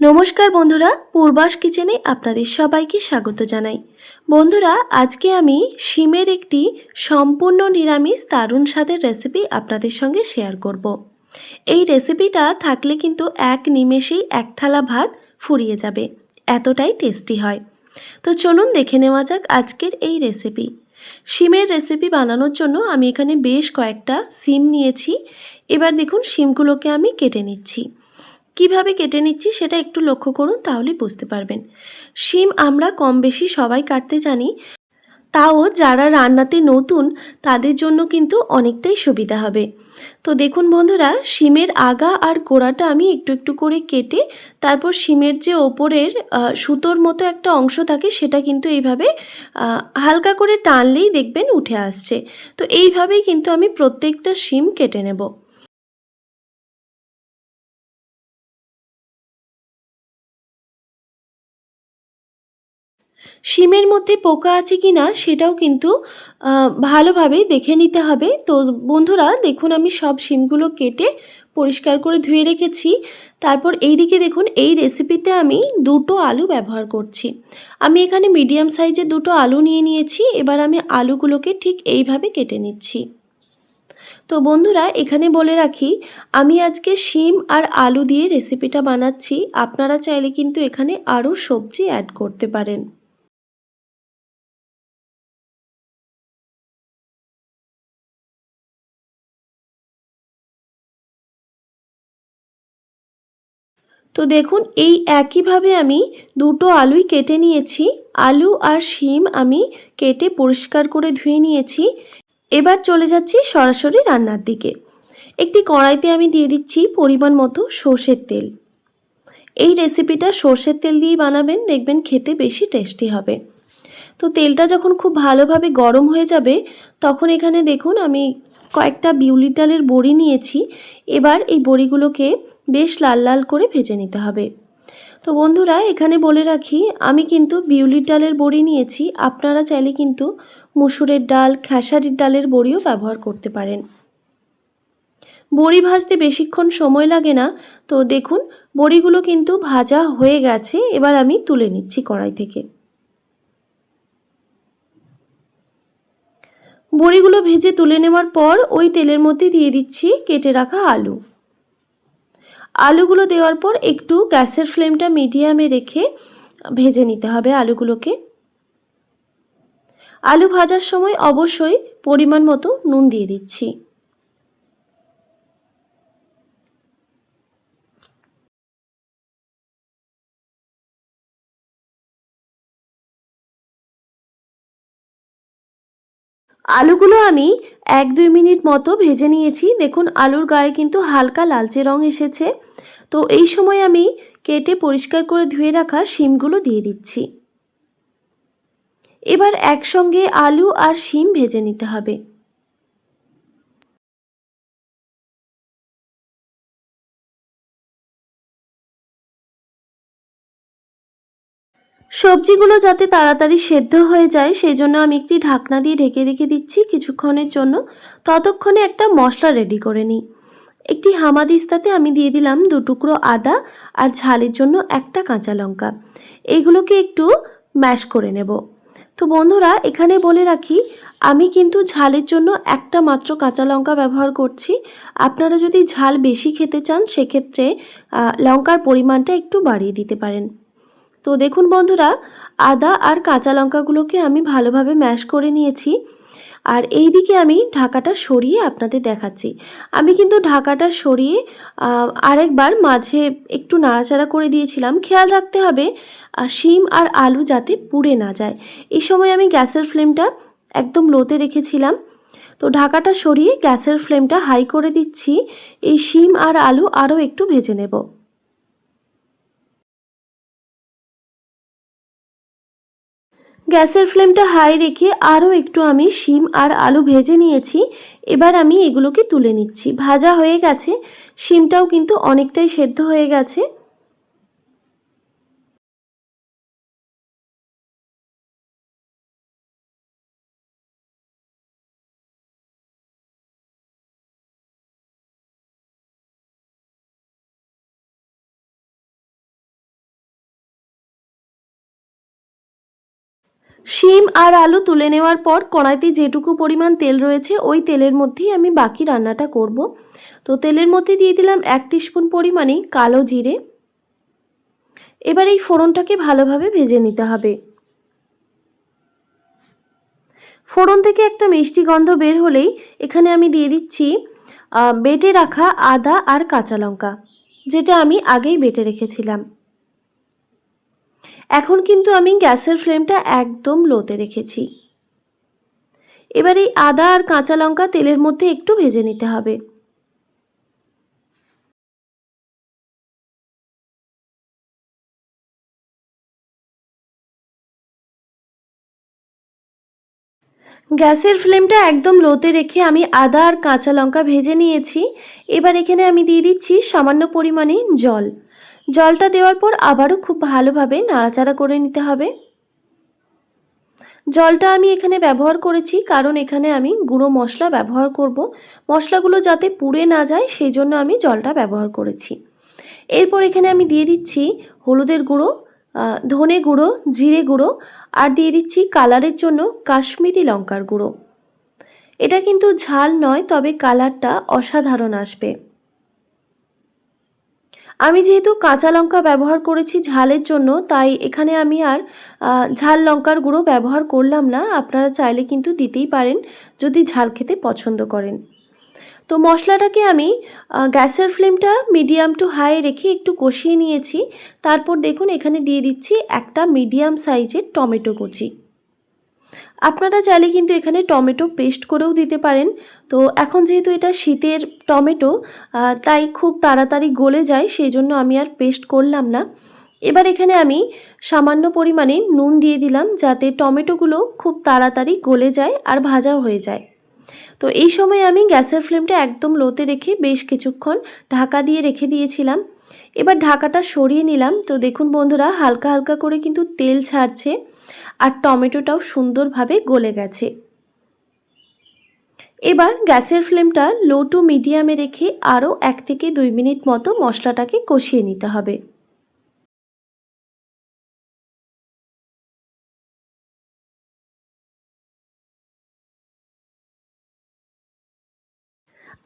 নমস্কার বন্ধুরা, পূর্বাস কিচেনে আপনাদের সবাইকে স্বাগত জানাই। বন্ধুরা, আজকে আমি শিমের একটি সম্পূর্ণ নিরামিষ দারুণ স্বাদের রেসিপি আপনাদের সঙ্গে শেয়ার করব। এই রেসিপিটা থাকলে কিন্তু এক নিমেষেই এক থালা ভাত ফুরিয়ে যাবে। এতটাই টেস্টি হয়। তো চলুন দেখে নেওয়া যাক আজকের এই রেসিপি শিমের রেসিপি বানানোর জন্য আমি এখানে বেশ কয়েকটা সিম নিয়েছি। এবার দেখুন, শিমগুলোকে আমি কেটে নিচ্ছি। কীভাবে কেটে নিচ্ছি সেটা একটু লক্ষ্য করুন, তাহলে বুঝতে পারবেন। শিম আমরা কম বেশি সবাই কাটতে জানি, তাও যারা রান্নাতে নতুন, তাদের জন্য কিন্তু অনেকটাই সুবিধা হবে। তো দেখুন বন্ধুরা, শিমের আগা আর গোড়াটা আমি একটু একটু করে কেটে, তারপর শিমের যে ওপরের সুতোর মতো একটা অংশ থাকে, সেটা কিন্তু এইভাবে হালকা করে টানলেই দেখবেন উঠে আসছে। তো এইভাবেই কিন্তু আমি প্রত্যেকটা শিম কেটে নেব। শিমের মধ্যে পোকা আছে কি না সেটাও কিন্তু ভালোভাবে দেখে নিতে হবে। তো বন্ধুরা, দেখুন আমি সব শিমগুলো কেটে পরিষ্কার করে ধুয়ে রেখেছি। তারপর এই দিকে দেখুন, এই রেসিপিতে আমি দুটো আলু ব্যবহার করছি। আমি এখানে মিডিয়াম সাইজের দুটো আলু নিয়ে নিয়েছি, এবার আমি আলুগুলোকে ঠিক এইভাবে কেটে নিচ্ছি। তো বন্ধুরা, এখানে বলে রাখি, আমি আজকে শিম আর আলু দিয়ে রেসিপিটা বানাচ্ছি। আপনারা চাইলে কিন্তু এখানে আরও সবজি অ্যাড করতে পারেন। তো দেখুন, এই একইভাবে আমি দুটো আলুই কেটে নিয়েছি। আলু আর শিম আমি কেটে পরিষ্কার করে ধুয়ে নিয়েছি। এবার চলে যাচ্ছি সরাসরি রান্নার দিকে। একটি কড়াইতে আমি দিয়ে দিচ্ছি পরিমাণ মতো সর্ষের তেল। এই রেসিপিটা সর্ষের তেল দিয়েই বানাবেন, দেখবেন খেতে বেশি টেস্টি হবে। তো তেলটা যখন খুব ভালোভাবে গরম হয়ে যাবে, তখন এখানে দেখুন আমি কয়েকটা বিউলি ডালের বড়ি নিয়েছি। এবার এই বড়িগুলোকে বেশ লাল লাল করে ভেজে নিতে হবে। তো বন্ধুরা, এখানে বলে রাখি, আমি কিন্তু বিউলির ডালের বড়ি নিয়েছি। আপনারা চাইলে কিন্তু মুসুরের ডাল, খেসারির ডালের বড়িও ব্যবহার করতে পারেন। বড়ি ভাজতে বেশিক্ষণ সময় লাগে না। তো দেখুন, বড়িগুলো কিন্তু ভাজা হয়ে গেছে। এবার আমি তুলে নিচ্ছি কড়াই থেকে। বড়িগুলো ভেজে তুলে নেওয়ার পর ওই তেলের মধ্যে দিয়ে দিচ্ছি কেটে রাখা আলু। আলুগুলো দেওয়ার পর একটু গ্যাসের ফ্লেমটা মিডিয়ামে রেখে ভেজে নিতে হবে আলুগুলোকে। আলু ভাজার সময় অবশ্যই পরিমাণ মতো নুন দিয়ে দিচ্ছি। আলুগুলো আমি এক দুই মিনিট মতো ভেজে নিয়েছি। দেখুন, আলুর গায়ে কিন্তু হালকা লালচে রং এসেছে। তো এই সময় আমি কেটে পরিষ্কার করে ধুয়ে রাখা শিমগুলো দিয়ে দিচ্ছি। এবার একসঙ্গে আলু আর শিম ভেজে নিতে হবে। সবজিগুলো যাতে তাড়াতাড়ি সেদ্ধ হয়ে যায় সেই জন্য আমি একটি ঢাকনা দিয়ে ঢেকে রেখে দিচ্ছি কিছুক্ষণের জন্য। ততক্ষণে একটা মশলা রেডি করে নিই। একটি হামাদিস্তাতে আমি দিয়ে দিলাম দু টুকরো আদা আর ঝালের জন্য একটা কাঁচা লঙ্কা। এগুলোকে একটু ম্যাশ করে নেব। তো বন্ধুরা, এখানে বলে রাখি, আমি কিন্তু ঝালের জন্য একটা মাত্র কাঁচা লঙ্কা ব্যবহার করছি। আপনারা যদি ঝাল বেশি খেতে চান, সেক্ষেত্রে লঙ্কার পরিমাণটা একটু বাড়িয়ে দিতে পারেন। তো দেখুন বন্ধুরা, আদা আর কাঁচা লঙ্কাগুলোকে আমি ভালোভাবে ম্যাশ করে নিয়েছি। আর এই দিকে আমি ঢাকাটা সরিয়ে আপনাদের দেখাচ্ছি। আমি কিন্তু ঢাকাটা সরিয়ে আরেকবার মাঝে একটু নাড়াচাড়া করে দিয়েছিলাম। খেয়াল রাখতে হবে শিম আর আলু যাতে পুড়ে না যায়। এই সময় আমি গ্যাসের ফ্লেমটা একদম লোতে রেখেছিলাম। তো ঢাকাটা সরিয়ে গ্যাসের ফ্লেমটা হাই করে দিচ্ছি। এই শিম আর আলু আরও একটু ভেজে নেব। গ্যাসের ফ্লেমটা হাই রেখে আরও একটু আমি শিম আর আলু ভেজে নিয়েছি। এবার আমি এগুলোকে তুলে নিচ্ছি। ভাজা হয়ে গেছে। শিমটাও কিন্তু অনেকটাই সেদ্ধ হয়ে গেছে। শিম আর আলু তুলে নেওয়ার পর কড়াইতে যেটুকু পরিমাণ তেল রয়েছে, ওই তেলের মধ্যেই আমি বাকি রান্নাটা করব। তো তেলের মধ্যে দিয়ে দিলাম এক স্পুন পরিমাণে কালো জিরে। এবার এই ফোড়নটাকে ভালোভাবে ভেজে নিতে হবে। ফোড়ন থেকে একটা মিষ্টি গন্ধ বের হলেই এখানে আমি দিয়ে দিচ্ছি বেটে রাখা আদা আর কাঁচা লঙ্কা, যেটা আমি আগেই বেটে রেখেছিলাম। এখন কিন্তু আমি গ্যাসের ফ্লেমটা একদম লোতে রেখেছি। এবার এই আদা আর কাঁচা লঙ্কা তেলের মধ্যে একটু ভেজে নিতে হবে। গ্যাসের ফ্লেমটা একদম লোতে রেখে আমি আদা আর কাঁচা লঙ্কা ভেজে নিয়েছি। এবার এখানে আমি দিয়ে দিচ্ছি সামান্য পরিমাণে জল। জলটা দেওয়ার পর আবারও খুব ভালোভাবে নাড়াচাড়া করে নিতে হবে। জলটা আমি এখানে ব্যবহার করেছি কারণ এখানে আমি গুঁড়ো মশলা ব্যবহার করব। মশলাগুলো যাতে পুড়ে না যায় সেই জন্য আমি জলটা ব্যবহার করেছি। এরপর এখানে আমি দিয়ে দিচ্ছি হলুদের গুঁড়ো ধনে গুঁড়ো, জিরে গুঁড়ো আর দিয়ে দিচ্ছি কালারের জন্য কাশ্মীরি লঙ্কার গুঁড়ো। এটা কিন্তু ঝাল নয়, তবে কালারটা অসাধারণ আসবে। আমি যেহেতু কাঁচা লঙ্কা ব্যবহার করেছি ঝালের জন্য, তাই এখানে আমি আর ঝাল লঙ্কার গুঁড়ো ব্যবহার করলাম না। আপনারা চাইলে কিন্তু দিতেই পারেন, যদি ঝাল খেতে পছন্দ করেন। তো মশলাটাকে আমি গ্যাসের ফ্লেমটা মিডিয়াম টু হাই রেখে একটু কষিয়ে নিয়েছি। তারপর দেখুন, এখানে দিয়ে দিচ্ছি একটা মিডিয়াম সাইজের টমেটো কুচি। আপনারা চাইলে কিন্তু এখানে টমেটো পেস্ট করেও দিতে পারেন। তো এখন যেহেতু এটা শীতের টমেটো তাই খুব তাড়াতাড়ি গলে যায় সেই জন্য আমি আর পেস্ট করলাম না। এবার এখানে আমি সামান্য পরিমাণে নুন দিয়ে দিলাম, যাতে টমেটোগুলো খুব তাড়াতাড়ি গলে যায় আর ভাজাও হয়ে যায়। তো এই সময় আমি গ্যাসের ফ্লেমটা একদম লোতে রেখে বেশ কিছুক্ষণ ঢাকা দিয়ে রেখে দিয়েছিলাম। এবার ঢাকাটা সরিয়ে নিলাম। তো দেখুন বন্ধুরা, হালকা হালকা করে কিন্তু তেল ছাড়ছে আর টমেটোটাও সুন্দরভাবে গলে গেছে। এবার গ্যাসের ফ্লেমটা লো টু মিডিয়ামে রেখে আরও এক থেকে দুই মিনিট মতো মশলাটাকে কষিয়ে নিতে হবে।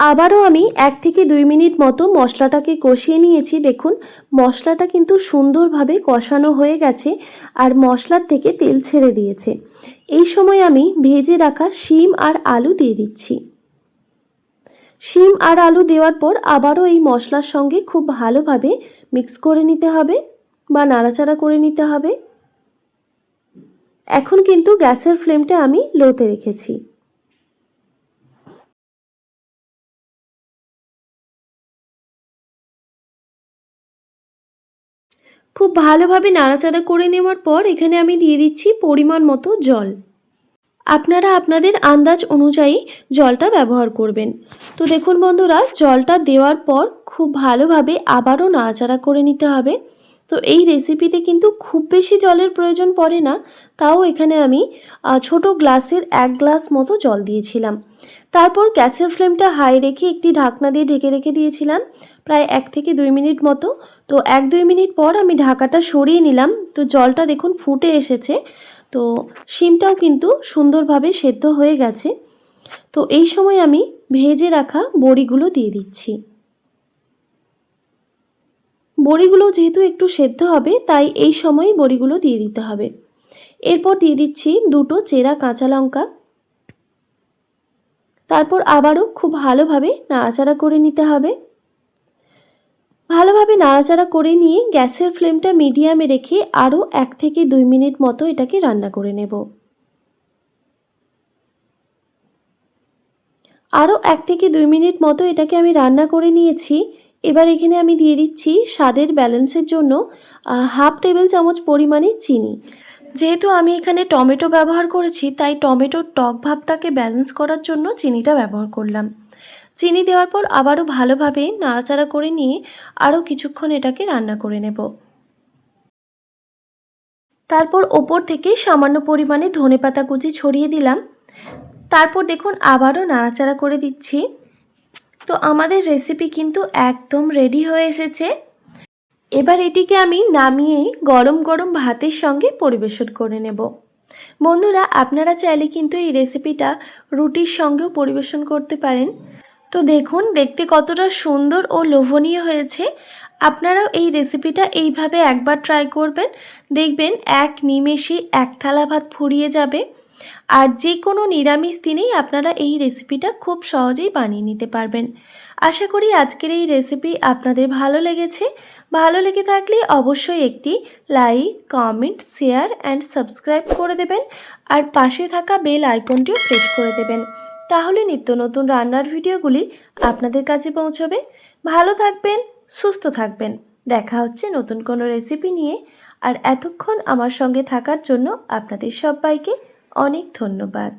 আবারও আমি এক থেকে দুই মিনিট মতো মশলাটাকে কষিয়ে নিয়েছি। দেখুন, মশলাটা কিন্তু সুন্দরভাবে কষানো হয়ে গেছে আর মশলার থেকে তেল ছেড়ে দিয়েছে। এই সময় আমি ভেজে রাখা শিম আর আলু দিয়ে দিচ্ছি। শিম আর আলু দেওয়ার পর আবারও এই মশলার সঙ্গে খুব ভালোভাবে মিক্স করে নিতে হবে বা নাড়াচাড়া করে নিতে হবে। এখন কিন্তু গ্যাসের ফ্লেমটা আমি লোতে রেখেছি। খুব ভালোভাবে নাড়াচাড়া করে নেওয়ার পর এখানে আমি দিয়ে দিচ্ছি পরিমাণ মতো জল। আপনারা আপনাদের আন্দাজ অনুযায়ী জলটা ব্যবহার করবেন। তো দেখুন বন্ধুরা, জলটা দেওয়ার পর খুব ভালোভাবে আবারও নাড়াচাড়া করে নিতে হবে। তো এই রেসিপিতে কিন্তু খুব বেশি জলের প্রয়োজন পড়ে না, তাও এখানে আমি ছোট গ্লাসের এক গ্লাস মতো জল দিয়েছিলাম। তারপর গ্যাসের ফ্লেমটা হাই রেখে একটি ঢাকনা দিয়ে ঢেকে রেখে দিয়েছিলাম। প্রায় এক থেকে দুই মিনিট মতো। তো এক দুই মিনিট পর আমি ঢাকাটা সরিয়ে নিলাম। তো জলটা দেখুন ফুটে এসেছে। তো শিমটাও কিন্তু সুন্দরভাবে সেদ্ধ হয়ে গেছে। তো এই সময় আমি ভেজে রাখা বড়িগুলো দিয়ে দিচ্ছি। বড়িগুলো যেহেতু একটু সেদ্ধ হবে, তাই এই সময় বড়িগুলো দিয়ে দিতে হবে। এরপর দিয়ে দিচ্ছি দুটো চেরা কাঁচা লঙ্কা। তারপর আবারও খুব ভালোভাবে নাড়াচাড়া করে নিতে হবে। ভালোভাবে নাড়াচাড়া করে নিয়ে গ্যাসের ফ্লেমটা মিডিয়ামে রেখে আরও এক থেকে দুই মিনিট মতো এটাকে রান্না করে নেব। আরও এক থেকে দুই মিনিট মতো এটাকে আমি রান্না করে নিয়েছি। এবার এখানে আমি দিয়ে দিচ্ছি স্বাদের ব্যালেন্সের জন্য হাফ টেবিল চামচ পরিমাণে চিনি। যেহেতু আমি এখানে টমেটো ব্যবহার করেছি, তাই টমেটোর টক ভাবটাকে ব্যালেন্স করার জন্য চিনিটা ব্যবহার করলাম। চিনি দেওয়ার পর আবারও ভালোভাবে নাড়াচাড়া করে নিয়ে আরও কিছুক্ষণ এটাকে রান্না করে নেব। তারপর ওপর থেকে সামান্য পরিমাণে ধনে পাতা কুচি ছড়িয়ে দিলাম। তারপর দেখুন আবারও নাড়াচাড়া করে দিচ্ছি। তো আমাদের রেসিপি কিন্তু একদম রেডি হয়ে এসেছে। এবার এটিকে আমি নামিয়ে গরম গরম ভাতের সঙ্গে পরিবেশন করে নেব। বন্ধুরা, আপনারা চাইলে কিন্তু এই রেসিপিটা রুটির সঙ্গেও পরিবেশন করতে পারেন। তো দেখুন, দেখতে কতটা সুন্দর ও লোভনীয় হয়েছে। আপনারাও এই রেসিপিটা এইভাবে একবার ট্রাই করবেন। দেখবেন এক নিমেষে এক থালা ভাত ফুরিয়ে যাবে। আর যে কোনো নিরামিষ দিনেই আপনারা এই রেসিপিটা খুব সহজেই বানিয়ে নিতে পারবেন। আশা করি আজকের এই রেসিপি আপনাদের ভালো লেগেছে। ভালো লেগে থাকলে অবশ্যই একটি like comment share and subscribe করে দেবেন। আর পাশে থাকা বেল আইকনটিও প্রেস করে দেবেন। তাহলে নিত্য নতুন রান্নার ভিডিওগুলি আপনাদের কাছে পৌঁছবে। ভালো থাকবেন, সুস্থ থাকবেন। দেখা হচ্ছে নতুন কোনো রেসিপি নিয়ে। আর এতক্ষণ আমার সঙ্গে থাকার জন্য আপনাদের সবাইকে অনেক ধন্যবাদ।